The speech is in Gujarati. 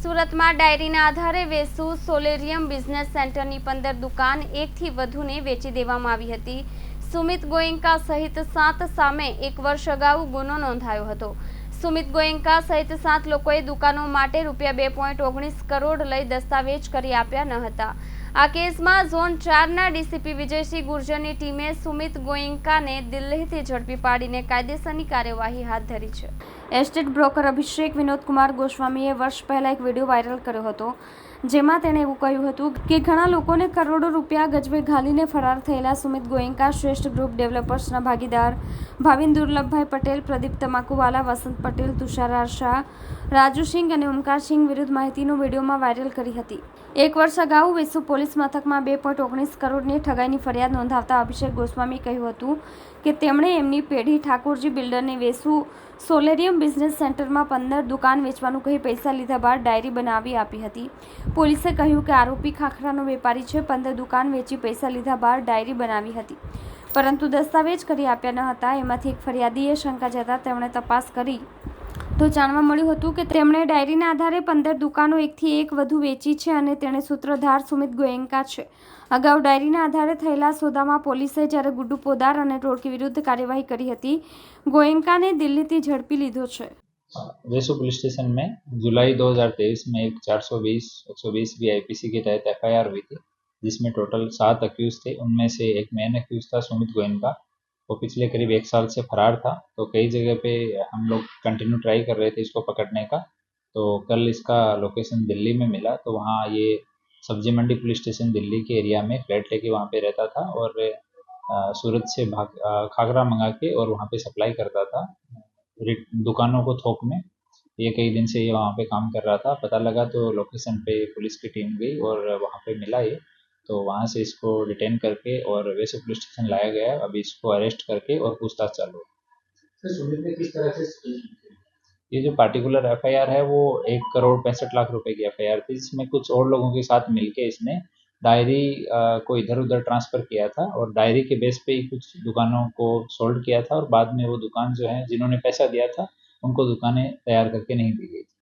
સુરતમાં ડાયરીના આધારે વેસુ સોલેરિયમ બિઝનેસ સેન્ટરની પંદર દુકાન એકથી વધુને વેચી દેવામાં આવી હતી. સુમિત ગોયંકા સહિત સાત સામે એક વર્ષ અગાઉ ગુનો નોંધાયો હતો. સુમિત ગોયંકા સહિત સાત લોકોએ દુકાનો માટે રૂપિયા બે પોઈન્ટ ઓગણીસ કરોડ લઈ દસ્તાવેજ કરી આપ્યા ન હતા. આ કેસમાં ઝોન ચારના ડીસીપી વિજયસિંહ ગુર્જરની ટીમે સુમિત ગોયંકાને દિલ્હીથી ઝડપી પાડીને કાયદેસરની કાર્યવાહી હાથ ધરી છે. એસ્ટેટ બ્રોકર અભિષેક વિનોદકુમાર ગોસ્વામીએ વર્ષ પહેલાં એક વીડિયો વાયરલ કર્યો હતો, જેમાં તેણે એવું કહ્યું હતું કે ઘણા લોકોને કરોડો રૂપિયા ગજવે ઘાલીને ફરાર થયેલા સુમિત ગોયંકા, શ્રેષ્ઠ ગ્રુપ ડેવલપર્સના ભાગીદાર ભાવિન દુર્લભભાઈ પટેલ, પ્રદીપ તમાકુવાલા, વસંત પટેલ, તુષાર આર શાહ રાજુ સિંઘ અને ઓમકાર સિંઘ વિરુદ્ધ માહિતીનો વિડીયોમાં વાયરલ કરી હતી. એક વર્ષ અગાઉ વેસુ પોલીસ મથકમાં બે પોઈન્ટ ઓગણીસ કરોડની ઠગાઈની ફરિયાદ નોંધાવતા અભિષેક ગોસ્વામી કહ્યું હતું કે તેમણે એમની પેઢી ઠાકોરજી બિલ્ડરને વેસુ સોલેરિયમ બિઝનેસ સેન્ટરમાં પંદર દુકાન વેચવાનું કહી પૈસા લીધા બાદ ડાયરી બનાવી આપી હતી. પોલીસે કહ્યું કે આરોપી ખાખરાનો વેપારી છે, પંદર દુકાન વેચી પૈસા લીધા બાદ ડાયરી બનાવી હતી. પરંતુ દસ્તાવેજ કરી આપ્યા ન હતા, એમાંથી એક ફરિયાદીએ શંકા જતા તેમણે તપાસ કરી તો જાણવા મળ્યું હતું કે તેમણે ડાયરીના આધારે પંદર દુકાનો એકથી એક વધુ વેચી છે અને તેણે સૂત્રધાર સુમિત ગોયંકા છે અગાઉ ડાયરીના આધારે થયેલા સોદામાં પોલીસે જ્યારે ગુડ્ડુ પોદાર અને ટોળકી વિરુદ્ધ કાર્યવાહી કરી હતી ગોયંકાને દિલ્હીથી ઝડપી લીધો છે वेसु पुलिस स्टेशन में जुलाई 2023 में एक 420 120 बी आईपीसी के तहत एफआईआर हुई थी जिसमें टोटल सात अक्यूज थे उनमें से एक मेन अक्यूज था सुमित गोयनका वो पिछले करीब एक साल से फरार था तो कई जगह पे हम लोग कंटिन्यू ट्राई कर रहे थे इसको पकड़ने का। तो कल इसका लोकेशन दिल्ली में मिला तो वहाँ ये सब्ज़ी मंडी पुलिस स्टेशन दिल्ली के एरिया में फ्लैट लेके वहाँ पे रहता था और सूरत से भाग खागरा मंगा के और वहाँ पे सप्लाई करता था। दुकानों को थोक में। ये कई दिन से ये वहाँ पे काम कर रहा था। पता लगा तो लोकेशन पे पुलिस की टीम गई और वहाँ पे मिला ये। तो वहाँ से इसको डिटेन करके और वैसे पुलिस स्टेशन लाया गया है। अभी इसको अरेस्ट करके और पूछताछ चालू है। किस तरह से ये जो पार्टिकुलर एफआईआर है वो एक करोड़ पैंसठ लाख रुपए की एफआईआर थी जिसमें कुछ और लोगों के साथ मिलके इसने डायरी को इधर उधर ट्रांसफ़र किया था और डायरी के बेस पे ही कुछ दुकानों को सोल्ड किया था और बाद में वो दुकान जो है जिन्होंने पैसा दिया था उनको दुकानें तैयार करके नहीं दी गई थी।